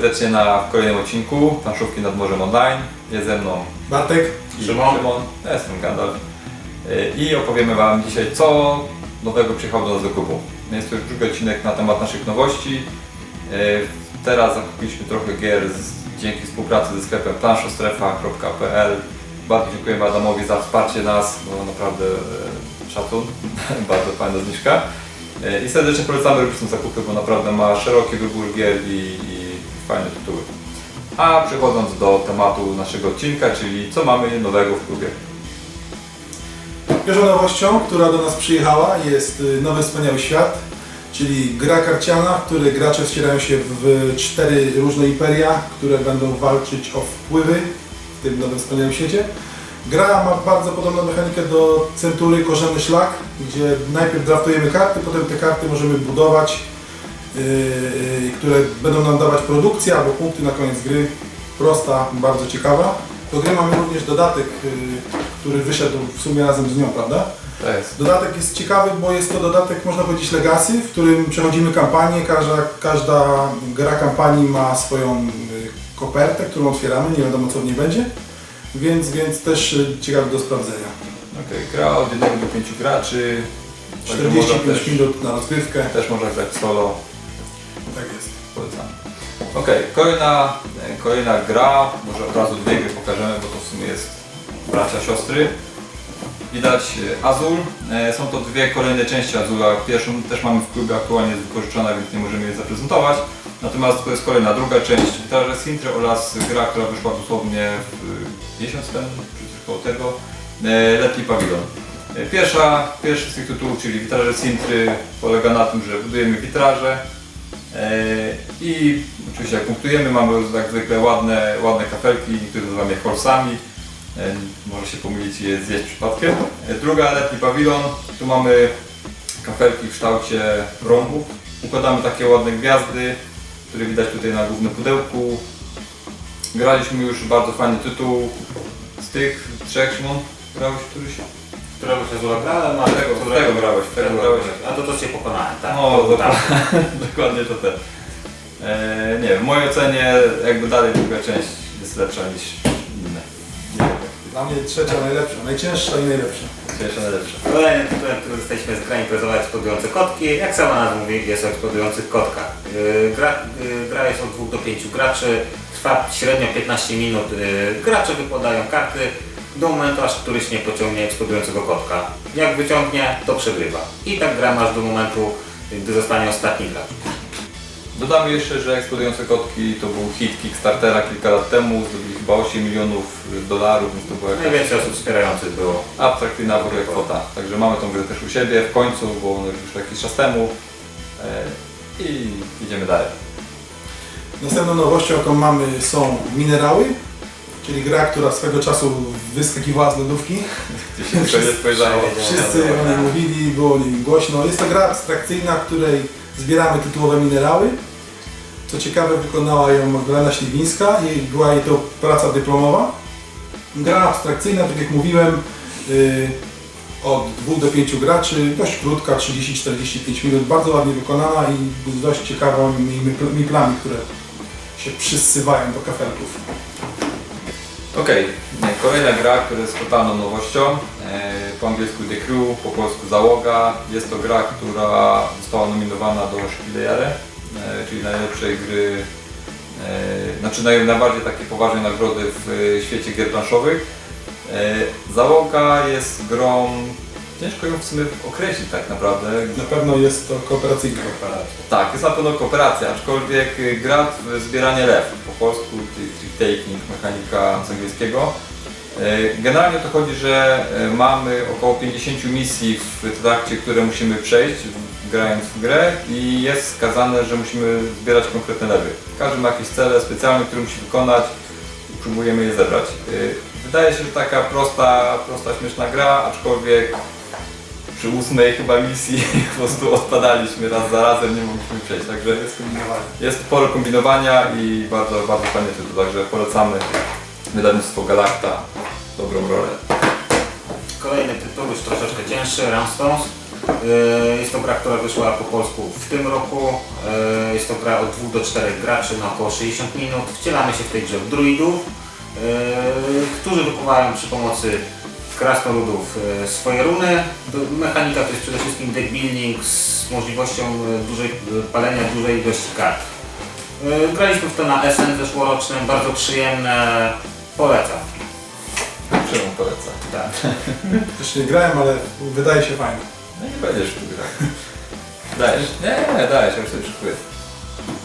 serdecznie na kolejnym odcinku Planszówki nad Morzem Online. Jest ze mną Bartek, i Szymon. ja jestem Gandalf. Y, I opowiemy Wam dzisiaj, co nowego przyjechało do nas do klubu. Jest to już drugi odcinek na temat naszych nowości. Y, Teraz zakupiliśmy trochę gier z, dzięki współpracy ze sklepem planszostrefa.pl. Bardzo dziękujemy Adamowi za wsparcie nas, bo naprawdę e, szacun, bardzo fajna zniżka. E, I serdecznie polecamy robić ten zakupy, bo naprawdę ma szeroki wybór gier i, i fajne tytuły. A przechodząc do tematu naszego odcinka, czyli co mamy nowego w klubie. pierwszą nowością, która do nas przyjechała jest y, Nowy Wspaniały Świat, czyli gra karciana, w której gracze wcielają się w cztery różne imperia, które będą walczyć o wpływy w tym Nowym Wspaniałym Świecie. Gra ma bardzo podobną mechanikę do Century Korzenny Szlak, gdzie najpierw draftujemy karty, potem te karty możemy budować, które będą nam dawać produkcję albo punkty na koniec gry. Prosta, bardzo ciekawa. Do gry mamy również dodatek, yy, który wyszedł w sumie razem z nią, prawda? To jest. Dodatek jest ciekawy, bo jest to dodatek, można powiedzieć, legacy, w którym przechodzimy kampanię. Każda, każda gra kampanii ma swoją y, kopertę, którą otwieramy, nie wiadomo co w niej będzie. Więc, więc też y, ciekawy do sprawdzenia. Okej, gra od 1 do 5 graczy. Także 45 można też, minut na rozgrywkę. też można grać solo. Tak jest. Polecam. Okej, kolejna, kolejna gra, może od razu dwie gry pokażemy, bo to w sumie jest bracia, siostry. Widać e, Azul, E, są to dwie kolejne części Azula. Pierwszą też mamy w klubie aktualnie jest więc nie możemy jej zaprezentować. Natomiast to jest kolejna, druga część Gitarze Sintre oraz gra, która wyszła dosłownie w miesiąc temu, czy koło tego, e, Letni Pawilon. Pierwsza, pierwszy z tych tytułów, czyli Witraże Sintry, polega na tym, że budujemy witraże, I oczywiście jak punktujemy, mamy jak zwykle ładne, ładne kafelki, niektórzy nazywają je kolsami. E, Może się pomylić je zjeść przypadkiem. E, Druga, letni pawilon. Tu mamy kafelki w kształcie rąbów. Układamy takie ładne gwiazdy, które widać tutaj na głównym pudełku. Graliśmy już bardzo fajny tytuł z tych trzech, Szymon, grałeś któryś? Którego się zła gra, ale ma Tego, tego grałeś, tego grałeś. A to to cię pokonałem, tak? No, To- tak. Dokładnie to ten. E, nie wiem, w mojej ocenie jakby dalej druga część jest lepsza niż inne. Dla mnie trzecia najlepsza, najcięższa i najlepsza. pierwsza najlepsza. Kolejnym tytułem, który zostaliśmy zaimprezować eksplodujące kotki. Jak sama nazwa mówi, jest o eksplodujących kotkach. Yy, Gra, yy, gra jest od 2 do 5 graczy, trwa średnio 15 minut. Yy, Gracze wykładają karty do momentu, aż któryś nie pociągnie eksplodującego kotka. Jak wyciągnie, to przegrywa. I tak gra masz do momentu, gdy zostanie ostatni gracz. Dodamy jeszcze, że eksplodujące kotki to był hit Kickstartera kilka lat temu, zdobyli chyba 8 milionów dolarów, więc to była jakaś Najwięcej osób wspierających było. abstrakcyjna w ogóle kwota. Także mamy tą grę też u siebie w końcu, bo ona już jakiś czas temu. E, I idziemy dalej. Następną nowością, jaką mamy są minerały, czyli gra, która swego czasu wyskakiwała z lodówki. Spojrzało. Wszyscy o niej mówili, było o niej głośno. Jest to gra abstrakcyjna, w której zbieramy tytułowe minerały. Co ciekawe, wykonała ją Magdalena Śliwińska i była jej to praca dyplomowa. Gra abstrakcyjna, tak jak mówiłem, yy, od 2 do 5 graczy, dość krótka, 30-45 minut, bardzo ładnie wykonana i z dość ciekawymi miplami, które się przysywają do kafelków. Okej, nie, kolejna gra, która jest totalną nowością. E, po angielsku The Crew, po polsku Załoga. Jest to gra, która została nominowana do Spielejare, e, czyli najlepszej gry, e, znaczy naj, najbardziej takie poważnej nagrody w świecie gier planszowych. Załoga jest grą, ciężko ją w sumie określić tak naprawdę, Na pewno jest to kooperacyjna. tak, jest na pewno kooperacja, aczkolwiek gra w zbieranie lew, po polsku trick taking, mechanika z angielskiego. Y, Generalnie to chodzi, że y, mamy około 50 misji w trakcie, które musimy przejść grając w grę i jest wskazane, że musimy zbierać konkretne lewy. Każdy ma jakieś cele specjalne, które musi wykonać i próbujemy je zebrać. Y, Wydaje się, że taka prosta, prosta śmieszna gra, aczkolwiek przy ósmej chyba misji po prostu odpadaliśmy raz za razem, nie mogliśmy przejść, także jest, jest sporo kombinowania i bardzo, bardzo fajny tytuł, także polecamy wydawnictwo Galacta, dobrą rolę. Kolejny tytuł, już troszeczkę cięższy, Ramstones. E, Jest to gra, która wyszła po polsku w tym roku. E, Jest to gra od 2 do 4 graczy na około 60 minut. Wcielamy się w tej grze w druidów, e, którzy wykuwają przy pomocy krasnoludów e, swoje runy. Mechanika to jest przede wszystkim deck building z możliwością e, dużej, e, palenia dużej ilości kart. Graliśmy w to na SN zeszłorocznym, bardzo przyjemne, polecam. Czemu polecam? Tak. Jeszcze nie grałem, ale wydaje się fajne. No nie będziesz tu grał. Dajesz? Nie, nie, dajesz, ja już sobie szykuję.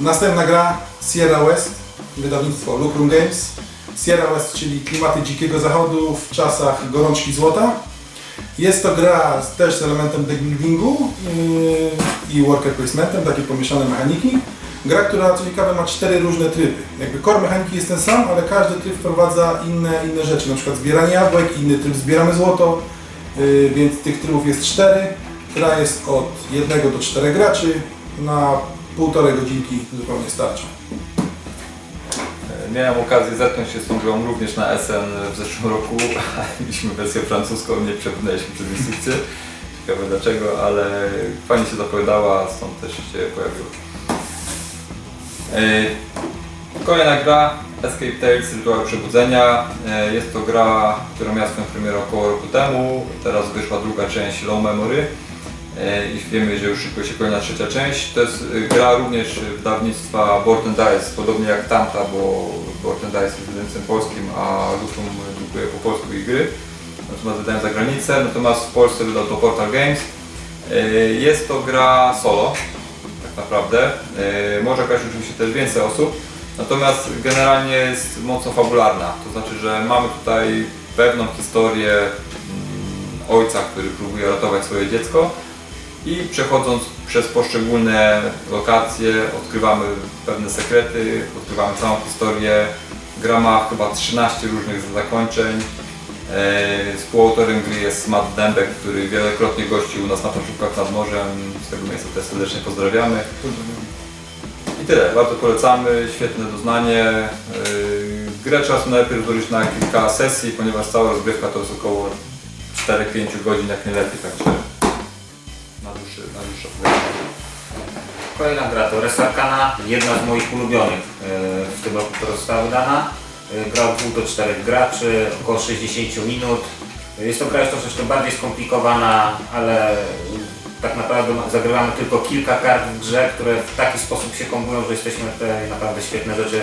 Następna gra Sierra West, wydawnictwo Lucrum Games. Sierra West, czyli klimaty dzikiego zachodu w czasach gorączki złota. Jest to gra z, też z elementem deckbuildingu yy, i worker placementem, takie pomieszane mechaniki. Gra, która co ciekawe ma cztery różne tryby. Jakby core mechaniki jest ten sam, ale każdy tryb wprowadza inne, inne rzeczy, na przykład zbieranie jabłek, inny tryb zbieramy złoto, yy, więc tych trybów jest cztery. Gra jest od jednego do czterech graczy, na półtorej godzinki zupełnie starcza. Miałem okazję zetknąć się z tą grą również na SN w zeszłym roku. Mieliśmy wersję francuską, nie przebrnęliśmy przez instrukcję. Ciekawe dlaczego, ale fajnie się zapowiadała, stąd też się pojawiło. E, Kolejna gra Escape Tales Rytuał Przebudzenia. E, Jest to gra, która miała swoją premierę około roku temu. Teraz wyszła druga część Low Memory. E, i wiemy, że już szykuje się kolejna trzecia część. To jest gra również wydawnictwa Board and Dice, podobnie jak tamta, bo Dice jest wydawnictwem polskim, a Lucrum drukuje po polsku ich gry. Natomiast wydają za granicę, natomiast w Polsce wydał to Portal Games. E, Jest to gra solo, tak naprawdę. E, Może grać oczywiście też więcej osób, natomiast generalnie jest mocno fabularna. To znaczy, że mamy tutaj pewną historię mm, ojca, który próbuje ratować swoje dziecko i przechodząc przez poszczególne lokacje odkrywamy pewne sekrety, odkrywamy całą historię. Gra ma chyba 13 różnych zakończeń. E, Współautorem gry jest Matt Dębek, który wielokrotnie gościł u nas na początkach nad morzem. Z tego miejsca też serdecznie pozdrawiamy. I tyle, bardzo polecamy, świetne doznanie. Yy, Grę trzeba najpierw złożyć na kilka sesji, ponieważ cała rozgrywka to jest około 4-5 godzin jak najlepiej, także Kolejna gra to Res Arcana, jedna z moich ulubionych e, w tym roku, która została wydana. E, Gra od 2 do 4 graczy, około 60 minut. E, Jest to gra już troszeczkę bardziej skomplikowana, ale tak naprawdę zagrywamy tylko kilka kart w grze, które w taki sposób się kombinują, że jesteśmy te naprawdę świetne rzeczy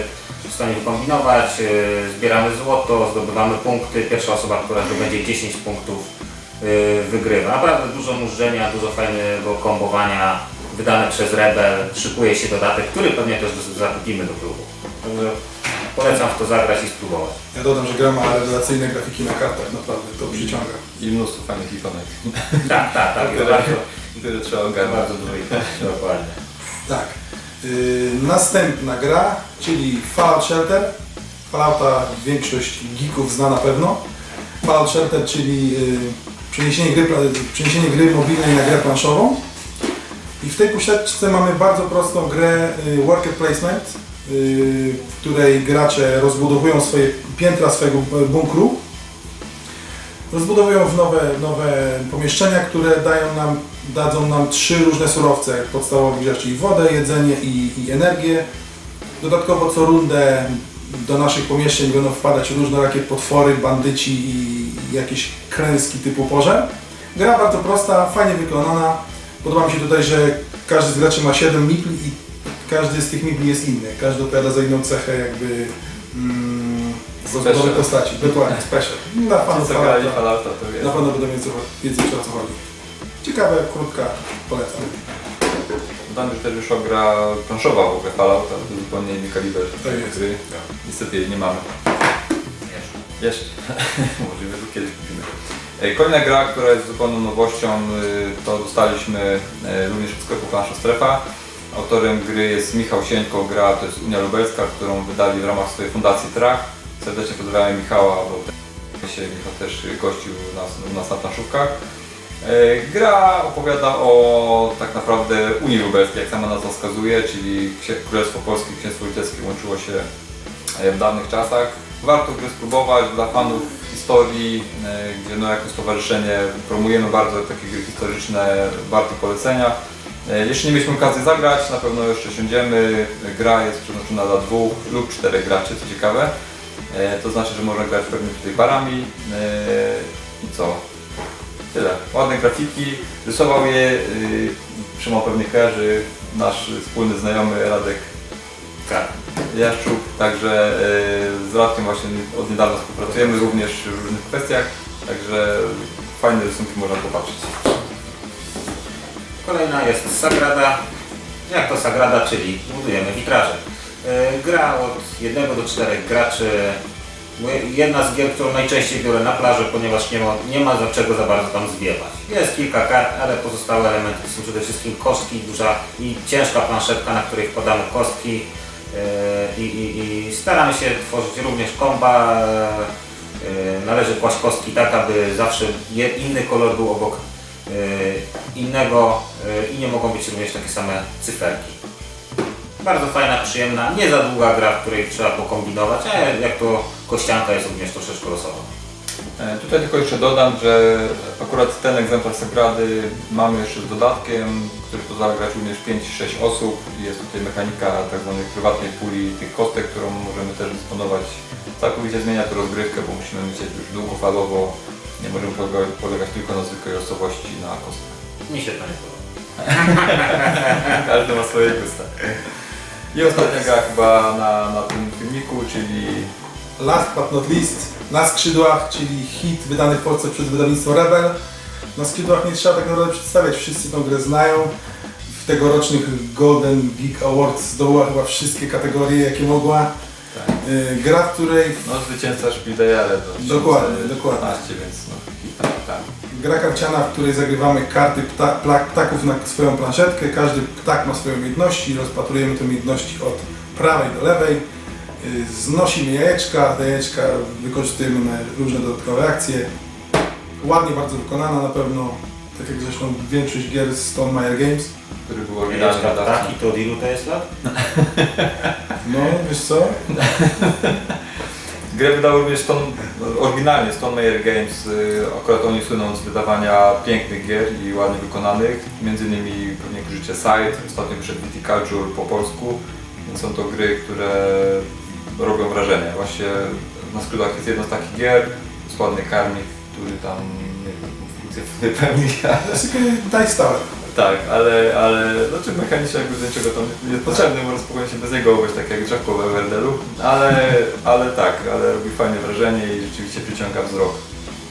w stanie wykombinować. Zbieramy złoto, zdobywamy punkty. Pierwsza osoba, która zdobędzie 10 punktów wygrywa. Naprawdę dużo mużdżenia, dużo fajnego kombowania wydane przez Rebel. Szykuje się dodatek, który pewnie też zakupimy do klubu. Także polecam w to zagrać i spróbować. Ja dodam, że gra ma rewelacyjne grafiki na kartach, naprawdę to przyciąga. I mnóstwo fajnych ikonek, Tak, tak, tak. które, Bardzo, które trzeba ogarnąć. bardzo dużo. Dokładnie. Tak. Yy, następna gra, czyli Fallout Shelter. Fallouta większość geeków zna na pewno. Fallout Shelter, czyli yy, przeniesienie, gry, przeniesienie gry mobilnej na grę planszową. I w tej puszeczce mamy bardzo prostą grę yy, Worker Placement, yy, w której gracze rozbudowują swoje piętra swojego bunkru. Rozbudowują w nowe, nowe pomieszczenia, które dają nam, dadzą nam trzy różne surowce podstawowych rzeczy, czyli wodę, jedzenie i, i energię. Dodatkowo co rundę do naszych pomieszczeń będą wpadać różne takie potwory, bandyci i jakieś kręski typu porze. Gra bardzo prosta, fajnie wykonana. Podoba mi się tutaj, że każdy z graczy ma 7 mipli i każdy z tych mipli jest inny. Każdy odpowiada za inną cechę jakby mm, rozbudowy postaci. Dokładnie, special. Na pewno będą wiedzieć o co chodzi. Ciekawe, krótka, polecam. Tam już też wyszła gra planszowa w ogóle Fallouta, to zupełnie inny kaliber Tak jest. gry. Niestety jej nie mamy. Jeszcze. Możliwe, że kiedyś kupimy. Kolejna gra, która jest zupełną nowością, y, to dostaliśmy e, również od sklepu Plansza Strefa. Autorem gry jest Michał Sieńko, gra to jest Unia Lubelska, którą wydali w ramach swojej fundacji Trach. Serdecznie pozdrawiam Michała, bo się Michał też gościł u nas, u nas na planszówkach. E, Gra opowiada o tak naprawdę Unii Lubelskiej, jak sama nazwa wskazuje, czyli Królestwo Polskie i Księstwo Litewskie łączyło się e, w dawnych czasach. Warto gry spróbować dla fanów historii, e, gdzie no jako stowarzyszenie promujemy bardzo takie gry historyczne, warte polecenia. Jeszcze nie mieliśmy okazji zagrać, na pewno jeszcze siądziemy. Gra jest przeznaczona dla dwóch lub czterech graczy, co ciekawe. To znaczy, że można grać pewnie tutaj parami. E, I co? Ładne grafiki. Rysował je, y, Szymon pewnie kojarzy, nasz wspólny znajomy Radek Tak. Jaszczuk, także y, z Radkiem właśnie od niedawna współpracujemy również w różnych kwestiach, także fajne rysunki można popatrzeć. Kolejna jest Sagrada. Jak to Sagrada, czyli budujemy witraże. Yy, Gra od 1 do 4 graczy. Jedna z gier, którą najczęściej biorę na plażę, ponieważ nie ma, nie ma za czego za bardzo tam zwiewać. Jest kilka kart, ale pozostałe elementy to są przede wszystkim kostki, duża i ciężka planszetka, na której wkładamy kostki. Yy, I, i, I staramy się tworzyć również komba. Yy, Należy kłaść kostki tak, aby zawsze inny kolor był obok yy, innego i nie mogą być również takie same cyferki. Bardzo fajna, przyjemna, nie za długa gra, w której trzeba pokombinować, a jak to kościanka jest również troszeczkę losowa. E, Tutaj tylko jeszcze dodam, że akurat ten egzemplarz Sagrady mamy jeszcze z dodatkiem, który pozwala grać również 5-6 osób. Jest tutaj mechanika tak zwanej prywatnej puli tych kostek, którą możemy też dysponować. Całkowicie zmienia to rozgrywkę, bo musimy myśleć już długofalowo. Nie możemy polega- polegać tylko na zwykłej osobowości na kostkach. Mi się to nie podoba. Każdy ma swoje gusta. I ostatnia gra chyba na, na tym filmiku, czyli Last but not least, Na skrzydłach, czyli hit wydany w Polsce przez wydawnictwo Rebel. Na skrzydłach nie trzeba tak naprawdę przedstawiać, wszyscy tą grę znają. W tegorocznych Golden Geek Awards zdobyła chyba wszystkie kategorie, jakie mogła. tak, Y, Gra, w której no, zwycięzca Szpildejare do Dokładnie, 2015, dokładnie. więc Gra karciana, w której zagrywamy karty pta, pla, ptaków na swoją planszetkę. Każdy ptak ma swoje umiejętności. Rozpatrujemy te umiejętności od prawej do lewej. Y, Znosimy jajeczka. Te jajeczka wykorzystujemy na różne dodatkowe akcje. Ładnie bardzo wykonana na pewno. Tak jak zresztą większość gier z Stone Meyer Games. który był oryginalny Jajeczka ptaki, to od ilu to jest lat? No, wiesz co? Grę wydał również Stone, oryginalnie Stone Meyer Games, y, akurat oni słyną z wydawania pięknych gier i ładnie wykonanych, między innymi pewnie kojarzycie Side, ostatnio wyszedł Viticulture po polsku, więc są to gry, które robią wrażenie. Właśnie na skrótach jest jedna z takich gier, jest ładny karmik, który tam nie wypełni, To jest taki dice tower. Tak, ale, ale znaczy mechanicznie jakby do niczego tam jest potrzebny, można spokojnie się bez niego obejść, tak jak drzewko w Everdelu, ale, ale tak, ale robi fajne wrażenie i rzeczywiście przyciąga wzrok.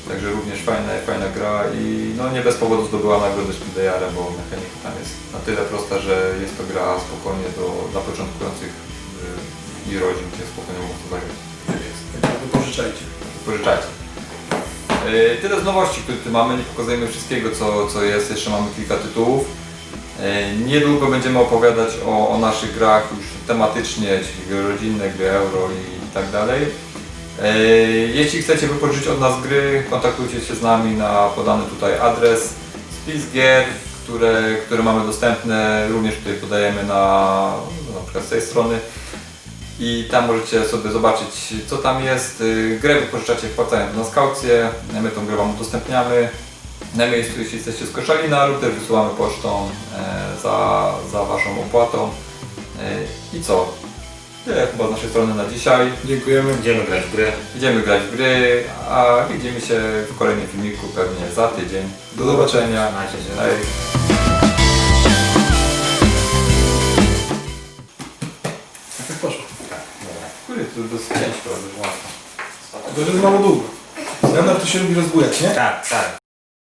Także również fajna, fajna gra i no nie bez powodu zdobyła nagrodę Spindejara, bo mechanika tam jest na tyle prosta, że jest to gra spokojnie do, dla początkujących y, i rodzin, gdzie spokojnie mogą to zagrać. Tak jest. Także wypożyczajcie. Pożyczajcie. Yy, Tyle z nowości, które tu mamy, nie pokazujemy wszystkiego co, co jest, jeszcze mamy kilka tytułów. Yy, Niedługo będziemy opowiadać o, o naszych grach już tematycznie, czyli gry rodzinne, gry euro i tak dalej. Yy, Jeśli chcecie wypożyczyć od nas gry, kontaktujcie się z nami na podany tutaj adres. Spis gier, które, które mamy dostępne, również tutaj podajemy na, na przykład z tej strony i tam możecie sobie zobaczyć co tam jest. Y, Grę wypożyczacie wpłacając do nas kaucję, my tą grę Wam udostępniamy. Na miejscu jeśli jesteście z Koszalina lub też wysyłamy pocztą e, za, za Waszą opłatą. E, I co? Tyle chyba z naszej strony na dzisiaj. Dziękujemy. Będziemy grać w gry. Idziemy grać w gry, a widzimy się w kolejnym filmiku pewnie za tydzień. Do zobaczenia. Trzymajcie się. Hej. To dosyć ciężko, ale łatwo. To jest mało długo. Gandalf to się lubi rozbujać, nie? Tak, tak.